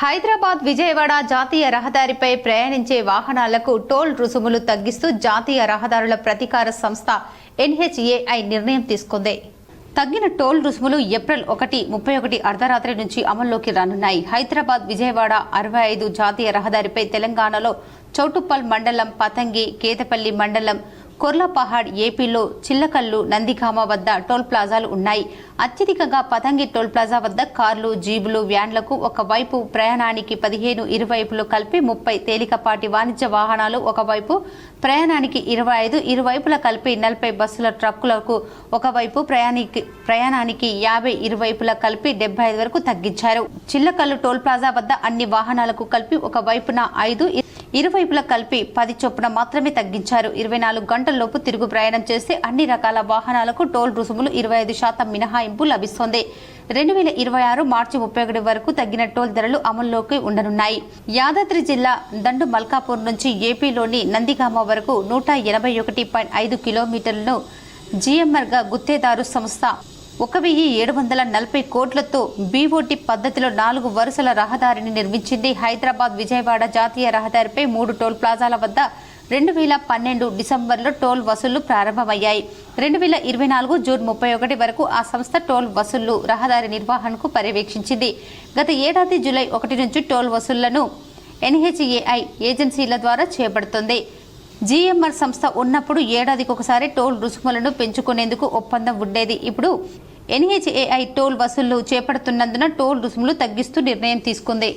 హైదరాబాద్ విజయవాడ జాతీయ రహదారిపై ప్రయాణించే వాహనాలకు టోల్ రుసుములు తగ్గిస్తూ జాతీయ రహదారుల ప్రతికార సంస్థ ఎన్హెచ్ఏఐ నిర్ణయం తీసుకుంది. తగ్గిన టోల్ రుసుములు ఏప్రిల్ ఒకటి ముప్పై ఒకటి అర్ధరాత్రి నుంచి అమల్లోకి రానున్నాయి. హైదరాబాద్ విజయవాడ అరవై ఐదు జాతీయ రహదారిపై తెలంగాణలో చౌటుప్పల్ మండలం పతంగి కేతపల్లి మండలం కొర్లపహాడ్ ఏపీలో చిల్లకల్లు నందిగామ వద్ద టోల్ ప్లాజాలు ఉన్నాయి. అత్యధికంగా పతంగి టోల్ ప్లాజా వద్ద కార్లు జీబులు వ్యాన్లకు ఒకవైపు ప్రయాణానికి పదిహేను ఇరువైపులు కలిపి ముప్పై తేలికపాటి వాణిజ్య వాహనాలు ఒకవైపు ప్రయాణానికి ఇరవై ఐదు ఇరువైపుల కలిపి నలభై బస్సుల ట్రక్కులకు ఒకవైపు ప్రయాణికి ప్రయాణానికి యాభై ఇరువైపుల కలిపి డెబ్బై ఐదు వరకు తగ్గించారు. చిల్లకల్లు టోల్ ప్లాజా వద్ద అన్ని వాహనాలకు కలిపి ఒక వైపున ఐదు ఇరువైపులా కలిపి పది చొప్పున మాత్రమే తగ్గించారు. ఇరవై నాలుగు గంటల్లోపు తిరుగు ప్రయాణం చేస్తే అన్ని రకాల వాహనాలకు టోల్ రుసుములు ఇరవై ఐదు శాతం మినహాయింపు లభిస్తోంది. రెండు వేల ఇరవై ఆరు మార్చి ముప్పై ఒకటి వరకు తగ్గిన టోల్ ధరలు అమల్లోకి ఉండనున్నాయి. యాదాద్రి జిల్లా దండు మల్కాపూర్ నుంచి ఏపీలోని నందిగామ వరకు నూట ఎనభై ఒకటి పాయింట్ ఐదు కిలోమీటర్లను జిఎంఆర్గా గుత్తేదారు సంస్థ ఒక వెయ్యి ఏడు వందల నలభై కోట్లతో బీఓటీ పద్ధతిలో నాలుగు వరుసల రహదారిని నిర్మించింది హైదరాబాద్ విజయవాడ జాతీయ రహదారిపై మూడు టోల్ ప్లాజాల వద్ద రెండు వేల పన్నెండు డిసెంబర్లో టోల్ వసూళ్ళు ప్రారంభమయ్యాయి. రెండు వేల ఇరవై నాలుగు జూన్ ముప్పై ఒకటి వరకు ఆ సంస్థ టోల్ వసూళ్ళు రహదారి నిర్వహణకు పర్యవేక్షించింది. గత ఏడాది జూలై ఒకటి నుంచి టోల్ వసూళ్ళను ఎన్హెచ్ఏఐ ఏజెన్సీల ద్వారా చేపడుతుంది. జీఎంఆర్ సంస్థ ఉన్నప్పుడు ఏడాదికి ఒకసారి టోల్ రుసుములను పెంచుకునేందుకు ఒప్పందం ఉండేది. ఇప్పుడు ఎన్హెచ్ఏఐ టోల్ వసూళ్ళు చేపడుతున్నందున టోల్ రుసుములు తగ్గిస్తూ నిర్ణయం తీసుకుంది.